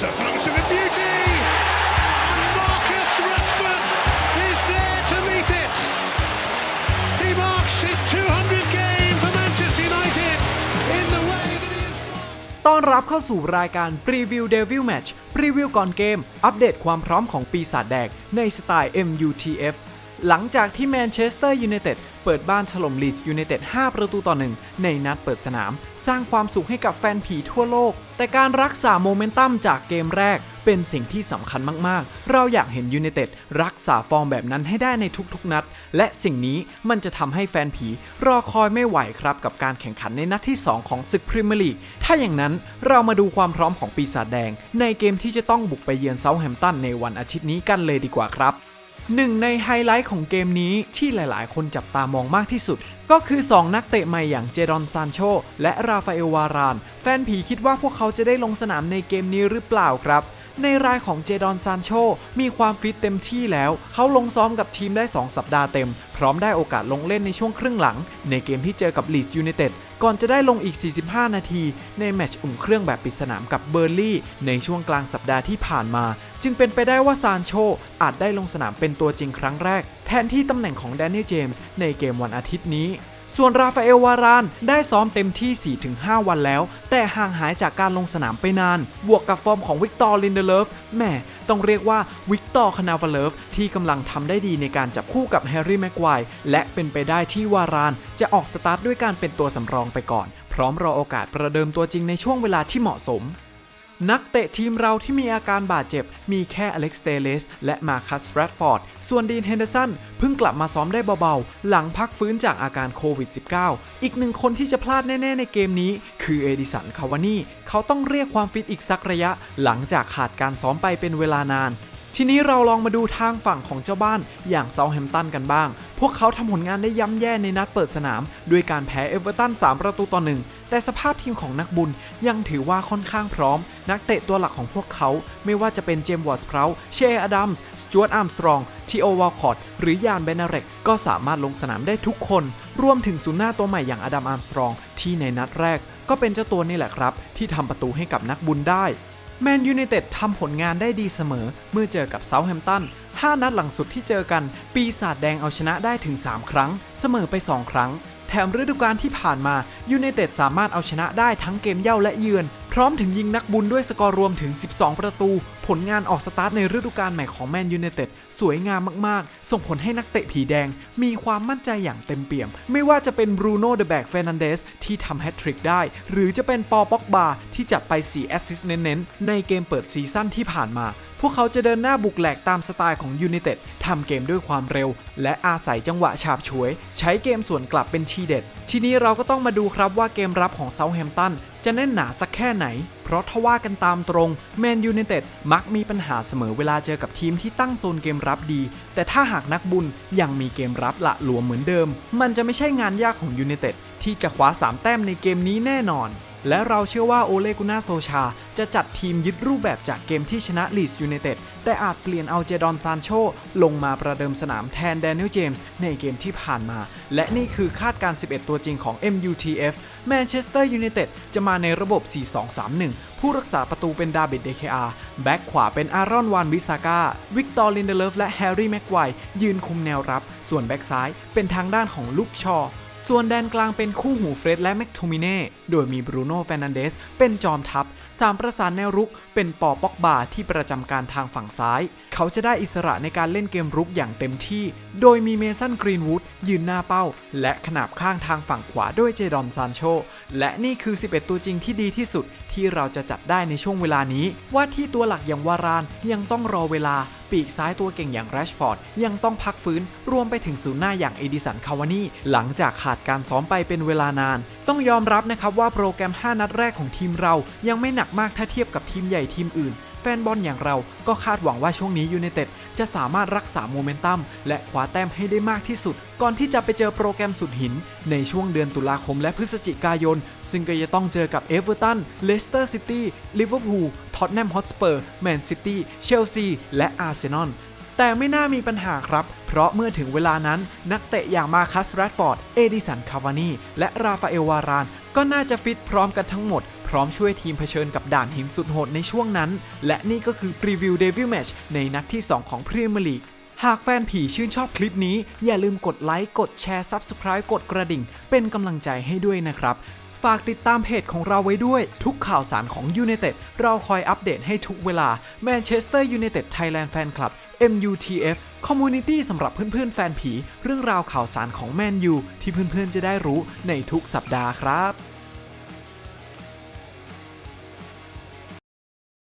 It's a function of beauty! And Marcus Rashford is there to meet it! He marks his 200th game for Manchester United in the way that he is ต้อนรับเข้าสู่รายการ Preview Devil Match รีวิวก่อนเกม อัปเดตความพร้อมของปีศาจแดกในสไตล์ MUTF หลังจากที่แมนเชสเตอร์ยูไนเต็ดเปิดบ้านถล่มลีดส์ยูไนเต็ด 5 ประตูต่อหนึ่งในนัดเปิดสนาม สร้างความสุขให้กับแฟนผีทั่วโลก แต่การรักษาโมเมนตัมจากเกมแรกเป็นสิ่งที่สำคัญมาก ๆ เราอยากเห็นยูไนเต็ดรักษาฟอร์มแบบนั้นให้ได้ในทุก ๆ นัด และสิ่งนี้มันจะทำให้แฟนผีรอคอยไม่ไหวครับ กับการแข่งขันในนัดที่ 2 ของศึกพรีเมียร์ลีก ถ้าอย่างนั้นเรามาดูความพร้อมของปีศาจแดง ในเกมที่จะต้องบุกไปเยือนเซาท์แฮมป์ตันในวันอาทิตย์นี้กันเลยดีกว่าครับ หนึ่งในไฮไลท์ของเกมนี้ที่หลายๆ คนจับตามองมากที่สุด ก็คือ 2 นักเตะใหม่อย่างเจดอนซานโชและราฟาเอลวาราน แฟนผีคิดว่าพวกเขาจะได้ลงสนามในเกมนี้หรือเปล่าครับในรายของเจดอนซานโชมีความฟิตเต็มที่แล้ว เขาลงซ้อมกับทีมได้ 2 สัปดาห์เต็ม พร้อมได้โอกาสลงเล่นในช่วงครึ่งหลัง ในเกมที่เจอกับลีดส์ยูไนเต็ด ก่อนจะได้ลงอีก 45 นาที ในแมตช์อุ่นเครื่องแบบปิดสนามกับเบอร์ลี่ ในช่วงกลางสัปดาห์ที่ผ่านมา จึงเป็นไปได้ว่าซานโชอาจได้ลงสนามเป็นตัวจริงครั้งแรก แทนที่ตำแหน่งของแดนนี่เจมส์ในเกมวันอาทิตย์นี้ ส่วนราฟาเอลวารานได้ซ้อมเต็มที่ 4-5 วันแล้ว แต่ห่างหายจากการลงสนามไปนาน บวกกับฟอร์มของวิกตอร์ลินเดเลฟแหม่ต้องเรียกว่าวิกตอร์คนาวาเลฟที่กำลังทำได้ดีในการจับคู่กับแฮร์รี่แม็กไกวและเป็นไปได้ที่วารานจะออกสตาร์ทด้วยการเป็นตัวสำรองไปก่อน พร้อมรอโอกาสประเดิมตัวจริงในช่วงเวลาที่เหมาะสม นักเตะทีมเราที่มีอาการบาดเจ็บ มีแค่อเล็กซ์เตเลสและมาคัสแรดฟอร์ด ส่วนดีนเฮนเดอร์สันเพิ่งกลับมาซ้อมได้เบาๆ หลังพักฟื้นจากอาการโควิด -19 อีกหนึ่งคนที่จะพลาดแน่ ๆ ในเกมนี้ คือเอดิสันคาวานี่เขาต้องเรียกความฟิตอีกสักระยะ หลังจากขาดการซ้อมไปเป็นเวลานาน ทีนี้เราลองมาดูทางฝั่งของเจ้าบ้านอย่างเซาแฮมตันกันบ้าง พวกเขาทำผลงานได้ย่ำแย่ในนัดเปิดสนาม ด้วยการแพ้เอเวอร์ตัน 3 ประตูต่อหนึ่ง แต่สภาพทีมของนักบุญยังถือว่าค่อนข้างพร้อม นักเตะตัวหลักของพวกเขาไม่ว่าจะเป็นเจมส์วอร์สเพราเชอดัมส์ สจวตอาร์มสตรอง ทีโอวอลคอตหรือยานเบนาเรกก็สามารถลงสนามได้ทุกคน รวมถึงศูนย์หน้าตัวใหม่อย่างอดัมอาร์มสตรอง ที่ในนัดแรก ก็เป็นเจ้าตัวนี่แหละครับ ที่ทำประตูให้กับนักบุญได้ แมนยูไนเต็ดทำผลงานได้ดีเสมอ เมื่อเจอกับเซาท์แฮมป์ตัน 5 นัดหลังสุดที่เจอกัน ปีศาจแดงเอาชนะได้ถึง 3 ครั้ง เสมอไป 2 ครั้ง แถมฤดูกาลที่ผ่านมายูไนเต็ดสามารถเอาชนะได้ทั้งเกมเย่าและเยือน พร้อมถึงยิงนักบุญด้วยสกอร์รวมถึง 12 ประตู ผลงานออกสตาร์ทในฤดูกาลใหม่ของแมนยูเนเต็ดสวยงามมากๆ ส่งผลให้นักเตะผีแดง มีความมั่นใจอย่างเต็มเปี่ยม ไม่ว่าจะเป็นบรูโน่เดอะแบกเฟรนันเดสที่ทำแฮตทริกได้ หรือจะเป็นปอป็อกบาที่จัดไป 4 แอสซิสต์เน้นๆ ในเกมเปิดซีซั่นที่ผ่านมา พวกเขาจะเดินหน้าบุกแหลกตามสไตล์ของยูไนเต็ดทำเกมด้วยความเร็ว และอาศัยจังหวะฉาบฉวย ใช้เกมส่วนกลับเป็นทีเด็ด ทีนี้เราก็ต้องมาดูครับว่าเกมรับของเซาแฮมตันจะแน่นหนาสักแค่ไหน เพราะถ้าว่ากันตามตรงแมนยูไนเต็ดมักมีปัญหาเสมอเวลาเจอกับทีมที่ตั้งโซนเกมรับดี แต่ถ้าหากนักบุญยังมีเกมรับละหลวมเหมือนเดิม มันจะไม่ใช่งานยากของยูไนเต็ดที่จะคว้า3แต้มในเกมนี้แน่นอน และเราเชื่อว่าโอเลกุน่าโซชา จะจัดทีมยึดรูปแบบจากเกมที่ชนะลีส์ยูไนเต็ดแต่อาจเปลี่ยนเอาเจดอนซานโชลงมาประเดิมสนามแทนแดเนียลเจมส์ในเกมที่ผ่านมา และนี่คือคาดการ 11 ตัวจริงของ MUTF แมนเชสเตอร์ยูไนเต็ดจะมาในระบบ 4-2-3-1 ผู้รักษาประตูเป็นดาบิดเดคอาแบ็กขวาเป็นอารอนวานวิซาก้าวิกตอร์ลินเดเลฟและแฮร์รี่แม็กไกวยืนคุมแนวรับ ส่วนแบ็กซ้ายเป็นทางด้านของลุกชอ ส่วนแดนกลางเป็นคู่หูเฟรดและแม็กโทมิเน่ โดยมีบรูโน่แฟนันเดสเป็นจอมทัพสามประสานแนวรุก เป็นปอป็อกบาที่ประจำการทางฝั่งซ้าย เขาจะได้อิสระในการเล่นเกมรุกอย่างเต็มที่ โดยมีเมสันกรีนวูดยืนหน้าเป้า และขนาบข้างทางฝั่งขวาด้วยเจดอนซานโช และนี่คือ 11 ตัวจริงที่ดีที่สุดที่เราจะจัดได้ในช่วงเวลานี้ ว่าที่ตัวหลักอย่างวารานยังต้องรอเวลา ปีกซ้ายตัวเก่งอย่างแรชฟอร์ดยังต้องพักฟื้น รวมไปถึงศูนย์หน้าอย่างเอดิสันคาวานี่หลังจากขาดการซ้อมไปเป็นเวลานาน ต้องยอมรับนะครับว่าโปรแกรม 5 นัดแรกของทีมเรายังไม่หนักมากถ้าเทียบกับทีมใหญ่ทีมอื่นแฟนบอลอย่างเราก็คาดหวังว่าช่วงนี้ยูไนเต็ด จะสามารถรักษาโมเมนตัมและคว้าแต้มให้ได้มากที่สุด ก่อนที่จะไปเจอโปรแกรมสุดหิน ในช่วงเดือนตุลาคมและพฤศจิกายน ซึ่งก็จะต้องเจอกับเอเวอร์ตัน เลสเตอร์ซิตี้ ลิเวอร์พูล ท็อตแนมฮอตสเปอร์ แมนซิตี้ เชลซี และอาร์เซนอลแต่ไม่น่ามีปัญหาครับ เพราะเมื่อถึงเวลานั้นนักเตะอย่างมาคัสแรดฟอร์ด เอดิสัน คาวานี และราฟาเอลวาราน ก็น่าจะฟิตพร้อมกันทั้งหมด พร้อมช่วยทีมเผชิญกับด่านหินสุดโหดในช่วงนั้น และนี่ก็คือพรีวิวเดวิลแมชในนัดที่ 2 ของพรีเมียร์ลีกหากแฟนผีชื่นชอบคลิปนี้ อย่าลืมกดไลค์ กดแชร์ Subscribe กดกระดิ่ง เป็นกำลังใจให้ด้วยนะครับ ฝากติดตามเพจของเราไว้ด้วย ทุกข่าวสารของ United เราคอยอัปเดตให้ทุกเวลา Manchester United Thailand Fan Club MUTF Community สำหรับเพื่อนๆแฟนผี เรื่องราวข่าวสารของแมนยูที่เพื่อนๆจะได้รู้ในทุกสัปดาห์ครับ